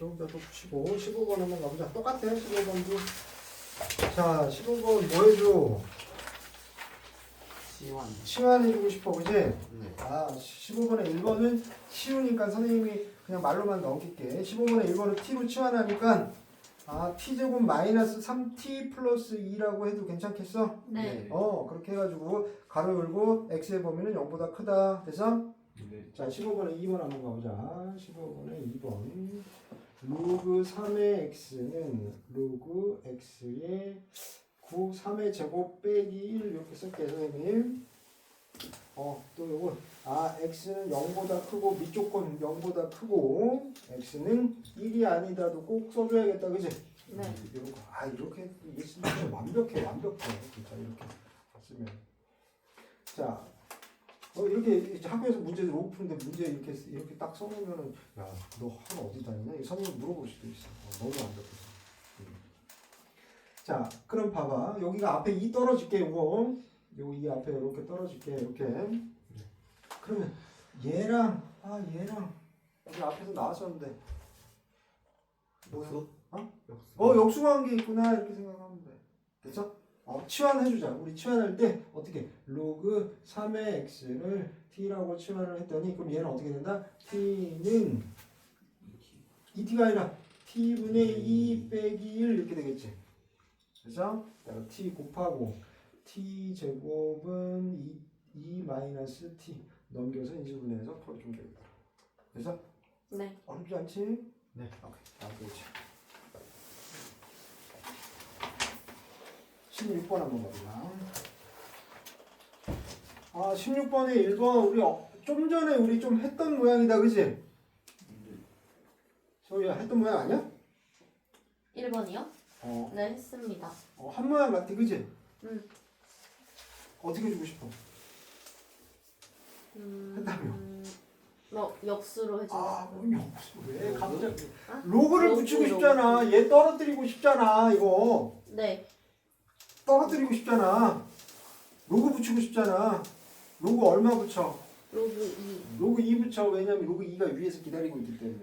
여기다 또 붙이고 15번 한번 가보자. 똑같아 15번도. 자 15번 뭐 해줘? 시원. 치환해주고 싶어 그지? 네. 아 15번에 1번은 쉬우니까 선생님이 그냥 말로만 넘길게 15번에 1번은 t로 치환하니까 아 t제곱 마이너스 3t 플러스 2라고 해도 괜찮겠어? 네. 어 그렇게 해가지고 가로 열고 x의 범위는 0보다 크다 돼서 네. 자 15번에 2번 한번 가보자 15번에 2번 로그 3의 x는 로그 x의 9 3의 제곱 빼기 1 이렇게 쓸게요 선생님 어또 요거 아 x는 0보다 크고 밑쪽 건 0보다 크고 x는 1이 아니다도 꼭 써줘야겠다 그지? 네. 이런 거. 아 이렇게 진짜 완벽해 완벽해 진짜 이렇게 쓰면 자 어, 이렇게 이제 학교에서 문제를 못 푸는데 문제 이렇게 이렇게 딱 써놓으면은 야너 학원 어디 다니냐? 이 선생님 물어볼 수도 있어. 어, 너무 완벽해서. 음. 자 그럼 봐봐 여기가 앞에 이 떨어질게 요거 요이 앞에 이렇게 떨어질게 이렇게 그러면 얘랑 아 얘랑 여기 앞에서 나왔었는데 뭐야? 역수? 어? 역수. 어 역수한 게 있구나 이렇게 생각하면 돼 됐어? 어, 치환해 주자 우리 치환할 때 어떻게 로그 3의 x를 t라고 치환을 했더니 그럼 얘는 어떻게 된다? t는 2t가 아니라 t분의 2 빼기 1 이렇게 되겠지 그래서 내가 t 곱하고 t 제곱은 2, 2 마이너스 t 넘겨서 인수분해해서 풀어주면 되겠다 그래서 네. 어렵지 않지? 네. 오케이. 다음 페이지. 16번 한번 봐보자. 아, 16번에 1번 우리 어, 좀 전에 우리 좀 했던 모양이다, 그지? 소희야 했던 모양 아니야? 1번이요? 어, 네, 했습니다. 어, 한 모양 같아, 그지? 음. 어떻게 주고 싶어? 음. 했다며. 음, 뭐 역수로 해주고 아. 뭐 역수 왜 갑자기? 아? 로그를 로그, 붙이고 로그. 싶잖아. 얘 떨어뜨리고 싶잖아, 이거. 네. 떨어뜨리고 싶잖아. 로그 붙이고 싶잖아. 로그 얼마 붙여? 로그 2. 로그 2 붙여. 왜냐면 로그 2가 위에서 기다리고 있기 때문에.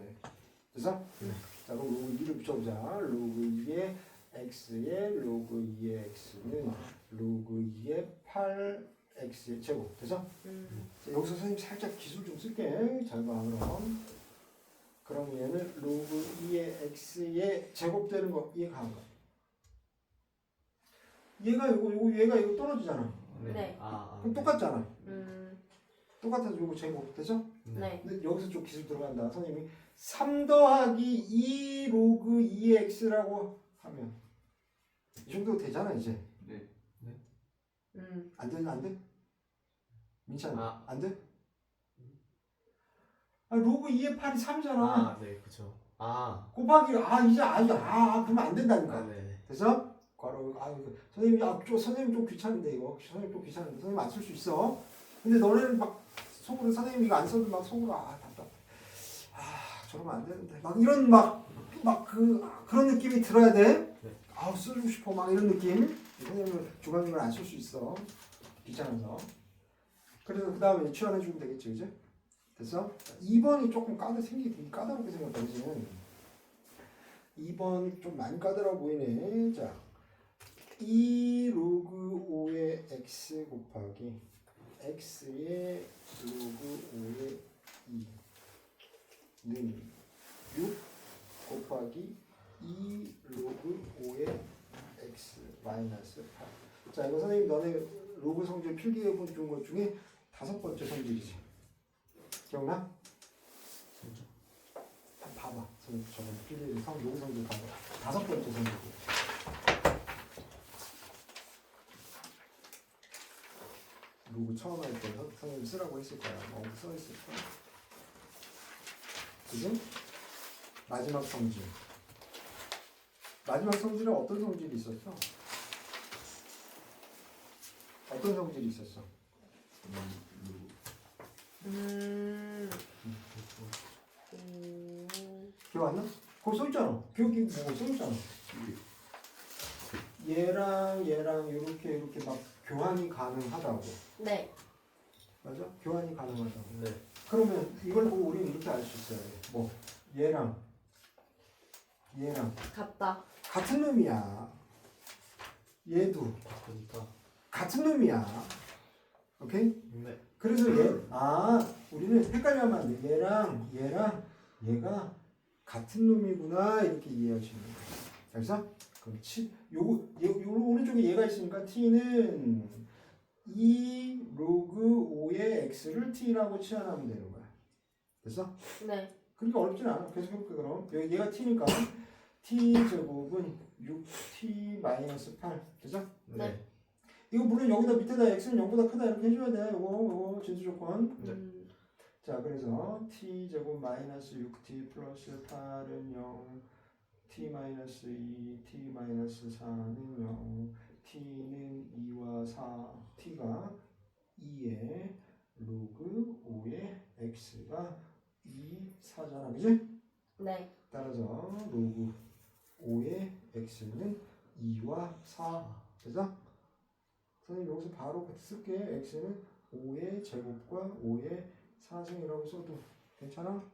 그래서? 네. 자, 그럼 로그 2를 붙여보자. 로그 2의 x의 로그 2의 x는 로그 2의 8x의 제곱. 돼서? 음. 자, 여기서 선생님 살짝 기술 좀 쓸게. 잘 봐, 그럼. 그럼 얘는 로그 2의 x의 제곱되는 거 이해가 안 가. 얘가 이거, 이거, 얘가 이거 떨어지잖아. 네. 아, 아. 그럼 똑같잖아. 음. 똑같아서 이거 제곱 되죠? 네. 근데 여기서 좀 기술 들어간다. 선생님이 3 더하기 2 로그 2x라고 하면 이 정도 되잖아 이제. 네. 음. 안 되는 안 돼? 민찬 아. 안 돼? 아, 로그 2의 8이 3잖아. 아, 네, 그쵸. 아. 곱하기 아 이제 아, 이제, 아, 아 그러면 안 된다니까. 아, 네. 그래서 괄호 아 이거 선생님이 아, 좀 선생님 좀 귀찮은데 이거 선생님 좀 귀찮은데 선생님 안 쓸 수 있어. 근데 너네는 막 속으로 선생님 이거 안 써도 막 속으로 아 답답해. 아 저러면 안 되는데 막 이런 막 막 그 그런 느낌이 들어야 돼. 네. 아우 쓰고 싶어 막 이런 느낌. 선생님은 주관식을 안 쓸 수 있어. 귀찮아서. 그래서 그 다음에 취환해 주면 되겠지, 그지? 됐어? 2번이 조금 까다 생기 되게 까다롭게 생겼다, 그지? 2번 좀 많이 까다로워 보이네. 자, 2 로그 5의 x 곱하기 x의 로그 5의 2는 6 곱하기 2 로그 5의 x 마이너스 8. 자, 이거 선생님 너네 로그 성질 필기해 본것 중에 다섯 번째 성질이지. 기억나? 한번 봐봐. 선생님 저번 필기 성 로그 성질 봐봐. 다섯 번째 성질. 로그 처음 할때 선생님 쓰라고 했을 거야. 어, 써 있을 거야. 그지? 마지막 성질. 마지막 성질은 어떤 성질이 있었어? 어떤 성질이 있었어? 음. 음. 기억 안 나? 거기 써 있잖아. 기억이 뭐 써 있잖아. 얘랑 얘랑 이렇게 이렇게 막 교환이 가능하다고. 네. 맞아? 교환이 가능하다고. 네. 그러면 이걸 보고 우리는 이렇게 알 수 있어요. 뭐 얘랑 얘랑 같다. 같은 놈이야. 얘도 바꾸니까. 같은 놈이야. 오케이? 네. 그래서 얘, 아, 우리는 헷갈려하면 안 돼. 얘랑 얘랑 얘가 같은 놈이구나 이렇게 이해하시는 거예요. 알겠어? 그럼 치, 요거, 요, 요 오른쪽에 얘가 있으니까 t는 2 로그 5의 x를 t라고 치환하면 되는 거야. 됐어? 네. 그러니까 어렵진 않아. 계속 해볼게 그럼. 여기 얘가 t니까 t 제곱은 6t 마이너스 8. 됐어? 네. 이거 물론 여기다 밑에다 x는 0보다 크다 이렇게 해줘야 돼. 이거 이거 진수 조건. 네. 음, 자 그래서 t 제곱 마이너스 6t 플러스 8은 0, t 마이너스 2, t 마이너스 4는 0, t는 2와 4, t가 2의 로그 5의 x가 2, 4잖아, 그지? 네. 따라서 로그 5의 x는 2와 4 됐어? 선생님 여기서 바로 쓸게 x는 5의 제곱과 5의 4승이라고 써도 괜찮아?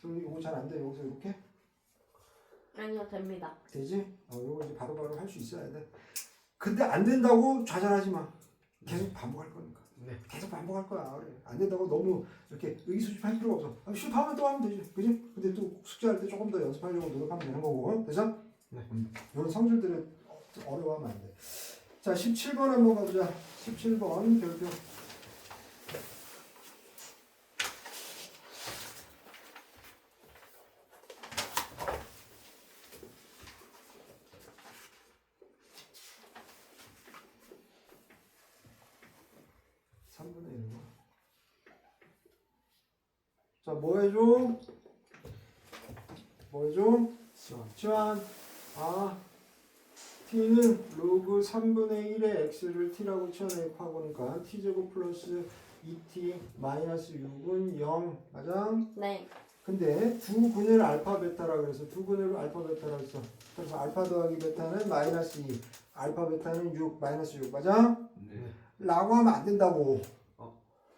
선생님 이거 잘 안 돼. 여기서 이렇게 아니요, 됩니다. 되지? 어, 이거 이제 바로바로 할 수 있어야 돼. 근데 안 된다고 좌절하지 마. 계속 반복할 거니까. 네. 계속 반복할 거야. 그래. 안 된다고 너무 이렇게 의기소침할 필요가 없어. 아, 쉬 다음에 또 하면 되지. 그지? 근데 또 숙제할 때 조금 더 연습하려고 노력하면 되는 거고. 됐어? 네. 음, 이런 성질들을 어- 어려워하면 안 돼. 자, 17번 한번 가보자. 17번 별표. 삼분의 1번. 자, 뭐 해줘? 뭐 해줘? 시원. 치환 아 t는 로그 3분의 1의 x를 t라고 치환하고 하니까 t제곱 플러스 2t 마이너스 6은 0 맞아? 네. 근데 두 근을 알파 베타라 그래서 두 근을 알파 베타라 했어 그래서 알파 더하기 베타는 마이너스 2 알파 베타는 6 마이너스 6 맞아? 네. 라고 하면 안 된다고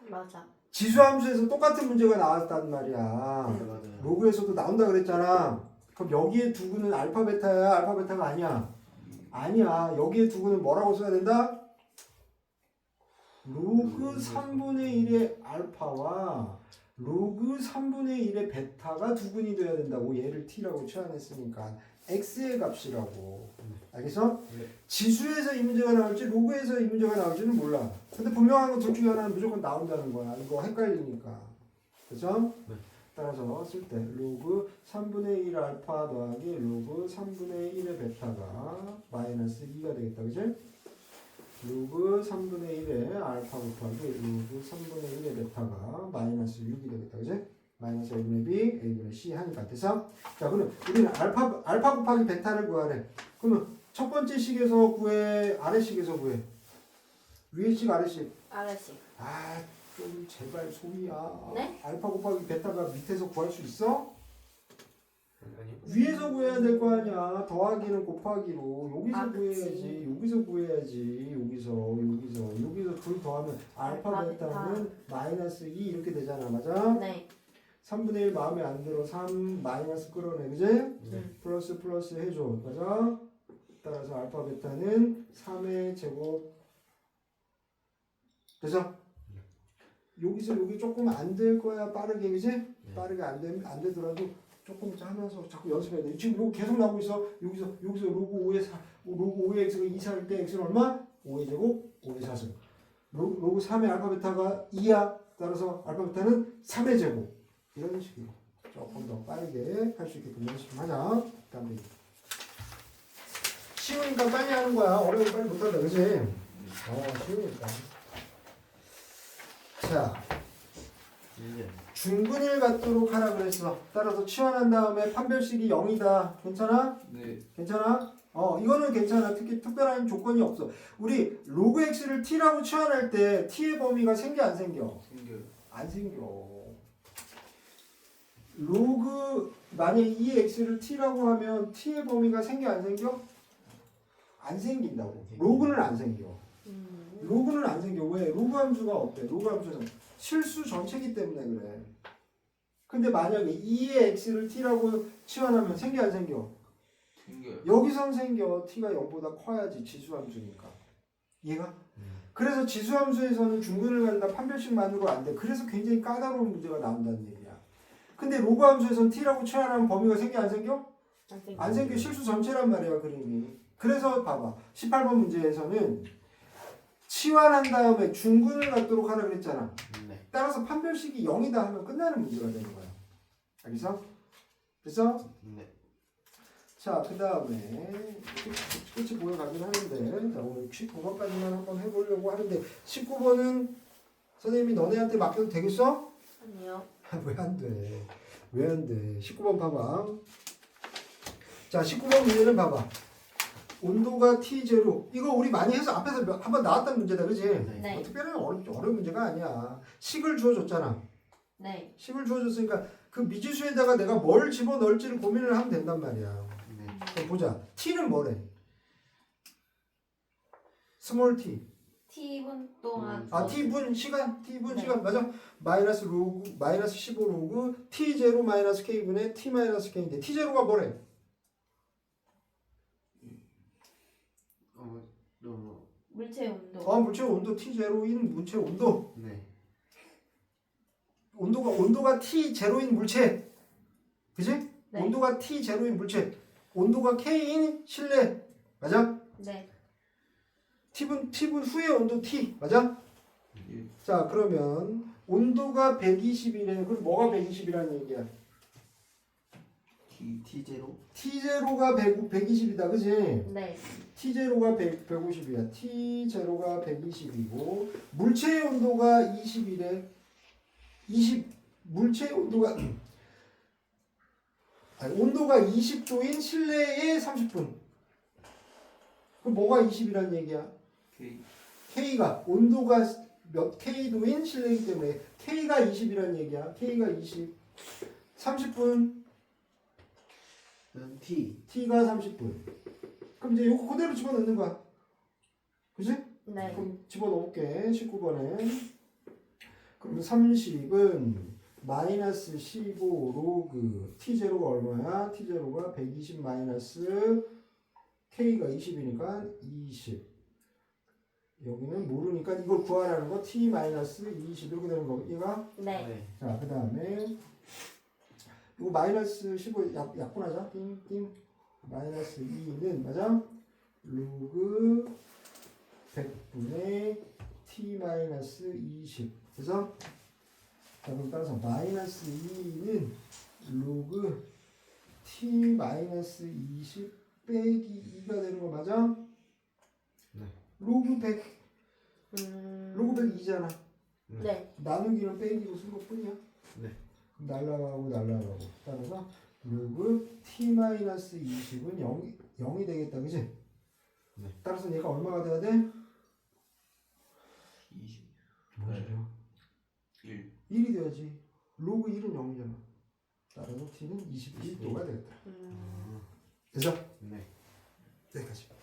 맞아. 지수함수에서 똑같은 문제가 나왔단 말이야 네, 맞아요. 로그에서도 나온다 그랬잖아. 그럼 여기에 두구는 알파 베타야, 알파 베타가 아니야. 아니야. 여기에 두구는 뭐라고 써야 된다? 로그 3분의 1의 알파와 로그 3분의 1의 베타가 두근이 돼야 된다고 얘를 t라고 치환했으니까 x의 값이라고 알겠어? 네. 지수에서 이 문제가 나올지 로그에서 이 문제가 나올지는 몰라 근데 분명한 건 둘 중에 하나는 무조건 나온다는 거야 이거 헷갈리니까 그죠? 네. 따라서 쓸 때 로그 3분의 1 알파 더하기 로그 3분의 1의 베타가 마이너스 2가 되겠다 그지? 로그 3분의 1의 알파 곱하기 로그 3분의 1의 베타가 마이너스 6이 되겠다 그지? 마이너스 a분의 b, a분의 c 하니까 돼서 자 그럼 우리는 알파 알파 곱하기 베타를 구하래 그러면 첫 번째 식에서 구해 아래 식에서 구해 위에 식 아래 식 아래식. 아 좀 제발 소희야 네? 알파 곱하기 베타가 밑에서 구할 수 있어? 아니. 위에서 구해야 될 거 아니야. 더하기는 곱하기로 여기서 아, 그치. 구해야지. 여기서 구해야지. 여기서 여기서 여기서 둘 더하면 알파 알파, 베타는 마이너스 2 이렇게 되잖아. 맞아? 네. 3분의 1 마음에 안 들어. 3 마이너스 끌어내. 그지? 네. 플러스 플러스 해줘. 맞아? 따라서 알파 베타는 3의 제곱 됐어? 여기서 여기 조금 안 될 거야 빠르게 그지? 빠르게 안, 되, 안 되더라도 조금 하면서 자꾸 연습해야 돼. 지금 이거 계속 나오고 있어. 여기서 여기서 로그 5의 4, 로그 5의 x가 2살때 x는 얼마? 5의 제곱, 5의 4승. 로그, 로그 3의 알파 베타가 2야. 따라서 알파 베타는 3의 제곱. 이런 식으로 조금 더 빠르게 할 수 있게끔 연습 좀 하자. 다음에 쉬우니까 빨리 하는 거야. 어려우면 빨리 못한다. 그지? 어, 쉬우니까. 자. 중근일 갖도록 하라 그랬어. 따라서 치환한 다음에 판별식이 0이다. 괜찮아? 네. 괜찮아? 어, 이거는 괜찮아. 특히 특별한 조건이 없어. 우리 로그 x를 t라고 치환할 때 t의 범위가 생겨 안 생겨? 생겨요. 안 생겨. 로그 만약 이 x를 t라고 하면 t의 범위가 생겨 안 생겨? 안 생긴다고. 로그는 안 생겨. 음. 로그는 안 생겨. 왜? 로그 함수가 어때? 로그 함수는 실수 전체기 때문에 그래. 근데 만약에 2의 x를 t라고 치환하면 생겨 안 생겨? 생겨요. 여기선 생겨. t가 0보다 커야지 지수함수니까. 이해가? 그래서 지수함수에서는 중근을 갖는다 판별식만으로 안 돼. 그래서 굉장히 까다로운 문제가 나온다는 얘기야. 근데 로그 함수에서는 t라고 치환하면 범위가 생겨 안 생겨? 안 생겨. 안 생겨 실수 전체란 말이야 그림이. 그래서 봐봐. 18번 문제에서는 치환한 다음에 중근을 갖도록 하라 그랬잖아. 네. 따라서 판별식이 0이다 하면 끝나는 문제가 되는 거야. 알겠어? 그래서 네. 자, 그 다음에 끝이 보여가긴 하는데 자, 오늘 19번까지만 한번 해보려고 하는데 19번은 선생님이 너네한테 맡겨도 되겠어? 아니요. 왜 안 돼? 왜 안 돼? 19번 봐봐. 자, 19번 문제는 봐봐. 온도가 T0 이거 우리 많이 해서 앞에서 몇- 한번 나왔던 문제다 그지? 네. 뭐 특별히 어려, 어려운 문제가 아니야 식을 주어줬잖아 네. 식을 주어줬으니까 그 미지수에다가 내가 뭘 집어넣을지를 고민을 하면 된단 말이야 네. 그럼 보자 t는 뭐래? 스몰 t T분 동안. 아 t분 시간 t분 네. 시간 맞아? 마이너스 로그 마이너스 15 로그 t0 마이너스 k분의 t 마이너스 k인데 t0가 뭐래? 어, 너무. 물체 온도. 어 물체 온도 t0인 물체 온도 네. 온도가 온도가 t0인 물체 그지? 네. 온도가 t0인 물체 온도가 k인 실내 맞아? 네. t분 t분 후의 온도 t 맞아? 예. 자 그러면 온도가 120이래 그럼 뭐가 120이라는 얘기야? T T 제로. t0가 100, 120이다 그지? 네. t0가 100, 150이야 t0가 120이고 물체의 온도가 20이래 20 물체의 온도가 아니, 온도가 20도인 실내에 30분 그럼 뭐가 20이라는 얘기야? K. K가 온도가 몇 K도인 실내이기 때문에 K가 20이라는 얘기야. K가 20. 30분, 는 T. T가 30분. 그럼 이제 이거 그대로 집어넣는 거야. 그지? 네. 그럼 집어넣을게. 19번에. 그럼 30은 마이너스 15 로그 T0가 얼마야? T0가 120 마이너스 K가 20이니까 20. 여기는 모르니까 이걸 구하라는 거 T 마이너스 20 이렇게 되는 거. 얘가 네. 네. 자, 그 다음에 이거 마이너스 15 약, 약분하자. 띵띵. 마이너스 2는 맞아? 로그 100분의 t 마이너스 20. 그래서 자, 그럼 따라서 마이너스 2는 로그 t 마이너스 20 빼기 2가 되는 거 맞아? 네. 로그 100, 음. 로그 100이잖아. 네. 나누기는 빼기로 쓴 것뿐이야. 네. 날라가고 날라가고 따라서 로그 t 마이너스 20은 0, 0이 되겠다, 그지? 네. 따라서 얘가 얼마가 돼야 돼? 20. 뭐죠? 1. 1이 돼야지. 로그 1은 0이잖아. 따라서 t는 21도가 되겠다. 음. 그죠? 네. 여기까지.